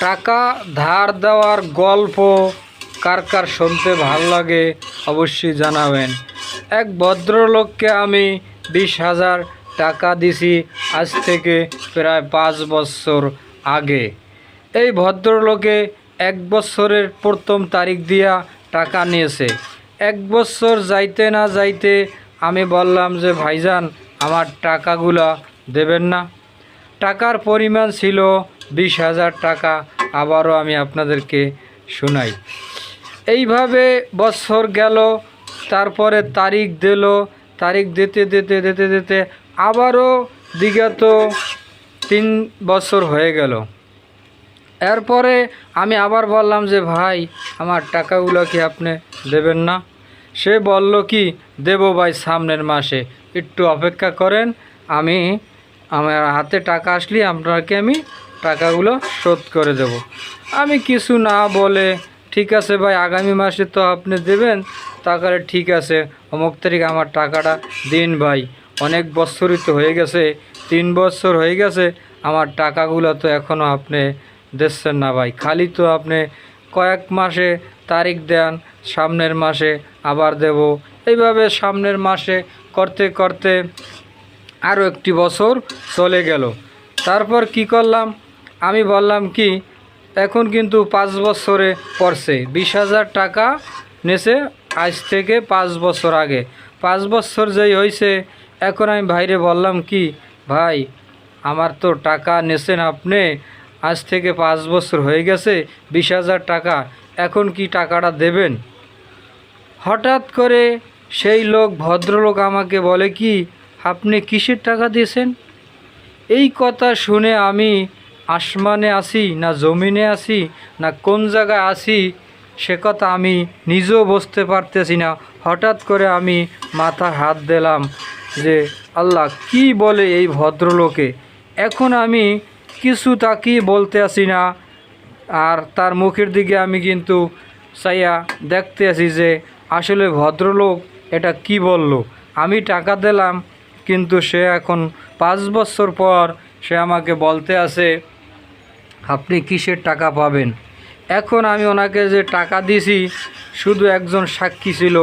টাকা ধার দেওয়ার গল্প কার কার শুনতে ভালো লাগে অবশ্যই জানাবেন। এক ভদ্রলোককে আমি বিশ হাজার টাকা দিছি আজ থেকে প্রায় পাঁচ বছর আগে। এই ভদ্রলোকে এক বছরের প্রথম তারিখ দিয়া টাকা নিয়েছে। এক বছর যাইতে না যাইতে আমি বললাম যে, ভাইজান, আমার টাকাগুলা দেবেন না। টাকার পরিমাণ ছিল বিশ হাজার টাকা। আবারও আমি আপনাদেরকে শোনাই। এইভাবে বছর গেল, তারপরে তারিখ দিল, তারিখ দিতে দিতে দিতে দিতে আবারও বিগত তিন বছর হয়ে গেল। এরপরে আমি আবার বললাম যে, ভাই, আমার টাকাগুলো কি আপনি দেবেন না? সে বলল, কি দেব ভাই, সামনের মাসে। একটু অপেক্ষা করেন, আমি আমার হাতে টাকা আসলে আপনাকে আমি টাকাগুলো শোধ করে দেব। আমি কিছু না বলে, ঠিক আছে ভাই, আগামী মাসে তো আপনি দেবেন। তাহলে ঠিক আছে, অমুক তারিখ আমার টাকাটা দিন ভাই। অনেক বছরই তো হয়ে গেছে, তিন বছর হয়ে গেছে, আমার টাকাগুলো তো এখনও আপনি দিচ্ছেন না ভাই। খালি তো আপনি কয়েক মাসে তারিখ দেন, সামনের মাসে আবার দেব। এইভাবে সামনের মাসে করতে করতে আরও একটি বছর চলে গেল। তারপর কি করলাম? আমি বললাম কি, এখন কিন্তু পাঁচ বছরে পড়ছে, বিশ হাজার টাকা নেছে আজ থেকে পাঁচ বছর আগে। পাঁচ বছর যেই হয়েছে এখন আমি ভাইরে বললাম কি, ভাই, আমার তো টাকা নেছেন আপনি, আজ থেকে পাঁচ বছর হয়ে গেছে, বিশ হাজার টাকা, এখন কি টাকাটা দেবেন? হঠাৎ করে সেই লোক, ভদ্রলোক আমাকে বলে কি আপনি কিসের টাকা দিয়েছেন? এই কথা শুনে আমি আসমানে আসি, না জমিনে আসি, না কোন জায়গায় আসি, সে কথা আমি নিজেও বুঝতে পারতেছি না। হঠাৎ করে আমি মাথা হাত দিলাম যে, আল্লাহ, কি বলে এই ভদ্রলোকে? এখন আমি কিছু তাকে বলতে আসি না। আর তার মুখের দিকে আমি কিন্তু চাইয়া দেখতে আছি যে, আসলে ভদ্রলোক এটা কি বলল? আমি টাকা দিলাম কিন্তু সে এখন পাঁচ বছর পর সে আমাকে বলতে আছে আপনি কিসের টাকা পাবেন? এখন আমি ওনাকে যে টাকা দিছি, শুধু একজন সাক্ষী ছিল,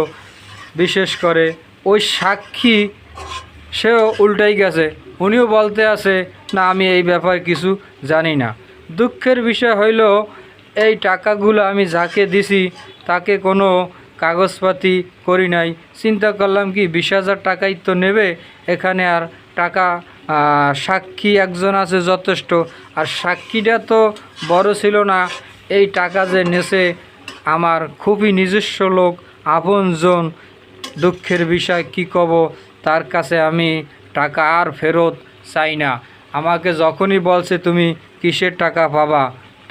বিশেষ করে ওই সাক্ষী সেও উল্টাই গেছে। উনিও বলতে আছে না, আমি এই ব্যাপারে কিছু জানি না। দুঃখের বিষয় হইল, এই টাকাগুলো আমি যাকে দিছি, তাকে কোনো কাগজপাতি করি নাই। চিন্তা করলাম কি, বিশ হাজার টাকাই তো নেবে, এখানে আর টাকা সাক্ষী একজন আছে যথেষ্ট। আর সাক্ষীটা তো বড় ছিল না, এই টাকা যে নেছে আমার খুবই নিজস্ব লোক, আপনজন, দুঃখের বিষয় কি কব, তার কাছে আমি টাকা আর ফেরত চাই না। আমাকে যখনই বলছে, তুমি কিসের টাকা পাবা?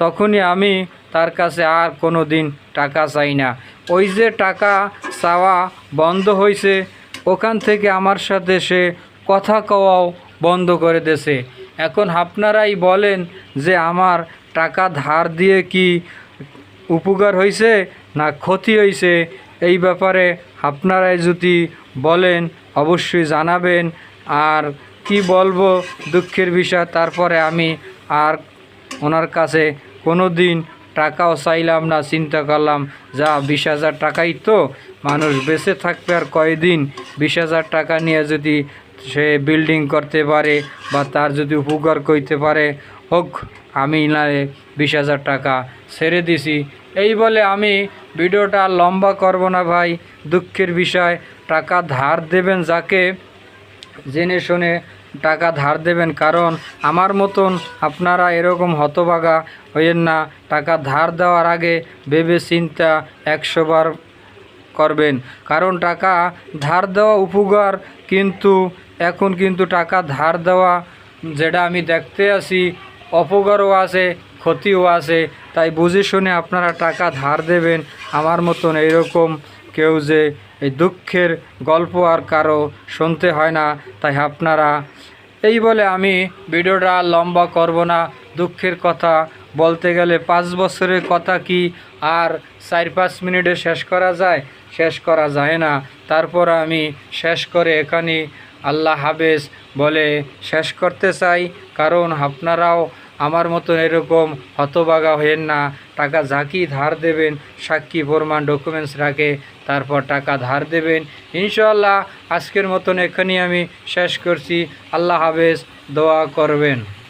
তখনই আমি তার কাছে আর কোনো দিন টাকা চাই না। ওই যে টাকা চাওয়া বন্ধ হয়েছে ওখান থেকে আমার সাথে সে কথা কওয়াও বন্ধ করে দেছে এখন আপনারাই বলেন যে আমার টাকা ধার দিয়ে কি উপকার হয়েছে না ক্ষতি হয়েছে এই ব্যাপারে আপনারাই যদি বলেন অবশ্যই জানাবেন। আর কি বলব দুঃখের বিষয়, তারপরে আমি আর ওনার কাছে কোনো দিন টাকাও চাইলাম না, চিন্তা করলাম, যা, বিশ হাজার টাকাই তো। মানুষ বেঁচে থাকবে আর কয়দিন? বিশ হাজার টাকা নিয়ে যদি সে বিল্ডিং করতে পারে বা তার যদি উপকার করতে পারে, হোক, আমি না বিশ হাজার টাকা ছেড়ে দিছি। এই বলে আমি ভিডিওটা লম্বা করব না ভাই। দুঃখের বিষয়, টাকা ধার দেবেন যাকে, জেনে শুনে টাকা ধার দেবেন, কারণ আমার মতন আপনারা এরকম হতবাগা হইয়েন না। টাকা ধার দেওয়ার আগে ভেবে চিন্তা একশোবার করবেন, কারণ টাকা ধার দেওয়া উপকার, কিন্তু এখন কিন্তু টাকা ধার দেওয়া যেটা আমি দেখতে আসি অপকারও আছে, ক্ষতিও আছে। তাই বুঝে শুনে আপনারা টাকা ধার দেবেন। আমার মতন এইরকম কেউ যে এই দুঃখের গল্প আর কারও শুনতে হয় না, তাই আপনারা এই বলে আমি ভিডিওটা লম্বা করব না। দুঃখের কথা বলতে গেলে পাঁচ বছরের কথা কি আর চার পাঁচ মিনিটে শেষ করা যায়? শেষ করা যায় না। তারপর আমি শেষ করে এখানে আল্লাহ হাফেজ বলে শেষ করতে চাই। কারণ আপনারাও আমার মতন এরকম হতবাগা হয়েন না। টাকা ঝাঁকি ধার দেবেন, সাক্ষী প্রমাণ ডকুমেন্টস রাখে, তারপর টাকা ধার দেবেন। ইনশাল্লাহ আজকের মতন এখানেই আমি শেষ করছি। আল্লাহ হাফেজ, দোয়া করবেন।